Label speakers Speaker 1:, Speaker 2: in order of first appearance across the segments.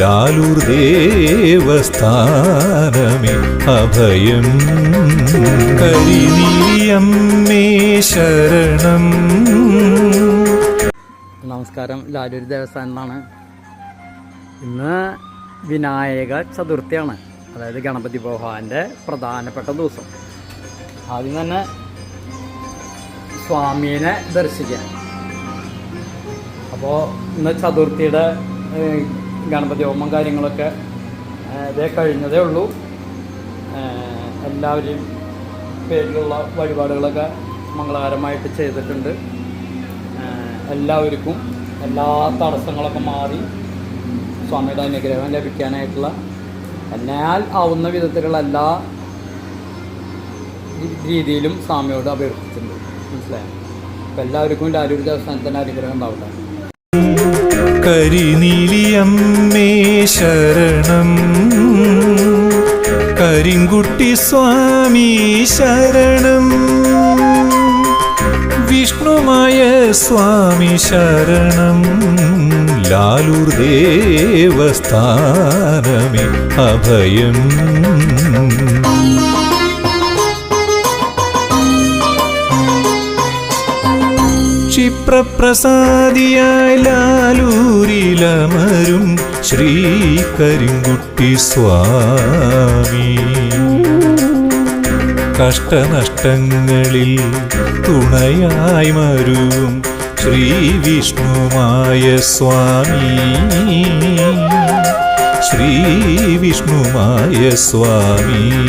Speaker 1: ലാലൂർ ദേവസ്ഥാനമേ അഭയം കരിനീയമ്മേ ശരണം.
Speaker 2: നമസ്കാരം. ലാലൂർ ദേവസ്ഥാനം ഇന്ന് വിനായക ചതുർത്ഥിയാണ്. അതായത് ഗണപതി ഭഗവാന്റെ പ്രധാനപ്പെട്ട ദിവസം. ആദ്യം തന്നെ സ്വാമീനെ ദർശിക്കാം. അപ്പോൾ ഇന്ന് ചതുർത്ഥിയുടെ ഗണപതി ഹോമം കാര്യങ്ങളൊക്കെ ഇതേ കഴിഞ്ഞതേ ഉള്ളൂ. എല്ലാവരെയും പേരിലുള്ള വഴിപാടുകളൊക്കെ മംഗളകരമായിട്ട് ചെയ്തിട്ടുണ്ട്. എല്ലാവർക്കും എല്ലാ തടസ്സങ്ങളൊക്കെ മാറി സ്വാമിയുടെ അനുഗ്രഹം ലഭിക്കാനായിട്ടുള്ള എന്നാൽ ആവുന്ന വിധത്തിലുള്ള എല്ലാ രീതിയിലും സ്വാമിയോട് അഭ്യർത്ഥിച്ചിട്ടുണ്ട്. മനസ്സിലായോ? അപ്പോൾ എല്ലാവർക്കും ലാലൂർ ദേവസ്ഥാനത്തിന്റെ അനുഗ്രഹം ഉണ്ടാവട്ടെ.
Speaker 1: കരിനീലിയമ്മേ ശരണം. കരിങ്കുട്ടി സ്വാമി ശരണം. വിഷ്ണുമായ സ്വാമി ശരണം. ലാലൂർ ദേവസ്ഥാനമേ അഭയം. ക്ഷിപ്രപ്രസാദിയായ ലാലൂരിലമരും ശ്രീ കരിങ്കുട്ടി സ്വാമി. കഷ്ടനഷ്ടങ്ങളിൽ തുണയായി മരും ശ്രീ വിഷ്ണുമായ സ്വാമി. ശ്രീ വിഷ്ണുമായ സ്വാമി.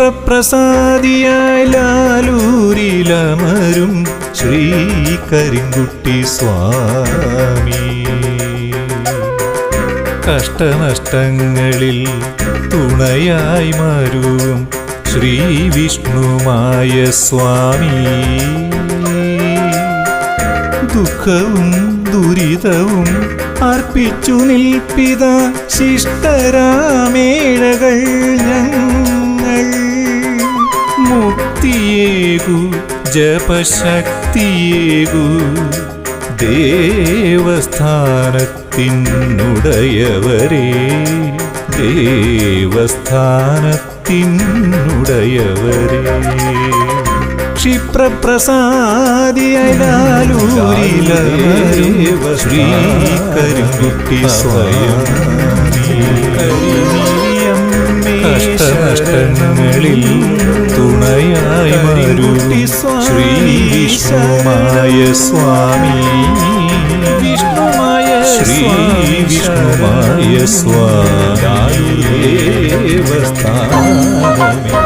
Speaker 1: ക്ഷിപ്രപ്രസാദിയായ ലാലൂരിലമരും ശ്രീ കരിങ്കുട്ടി സ്വാമി. കഷ്ടനഷ്ടങ്ങളിൽ തുണയായി മരുവും ശ്രീ വിഷ്ണുമായ സ്വാമി. ദുഃഖവും ദുരിതവും അർപ്പിച്ചു നിൽപ്പിത ശിഷ്ടരാമേഴകൾ ഞങ്ങൾ. മുക്തിയേകു ജപശക്തിയേകു. ദേവസ്ഥാനത്തിനുടയവരേ ദേവസ്ഥാനത്തിനുടയവരേ. ക്ഷിപ്രപ്രസാദിയലാലൂരിലമരും ശ്രീ കരിങ്കുട്ടി സ്വയം കഷ്ടനഷ്ടങ്ങളിൽ തുണയായി മരുട്ടി ശ്രീ വിഷ്ണുമായ സ്വാമി. വിഷ്ണുമായ ശ്രീ വിഷ്ണുമായ സ്വാമി. ദേവസ്ഥാനമേ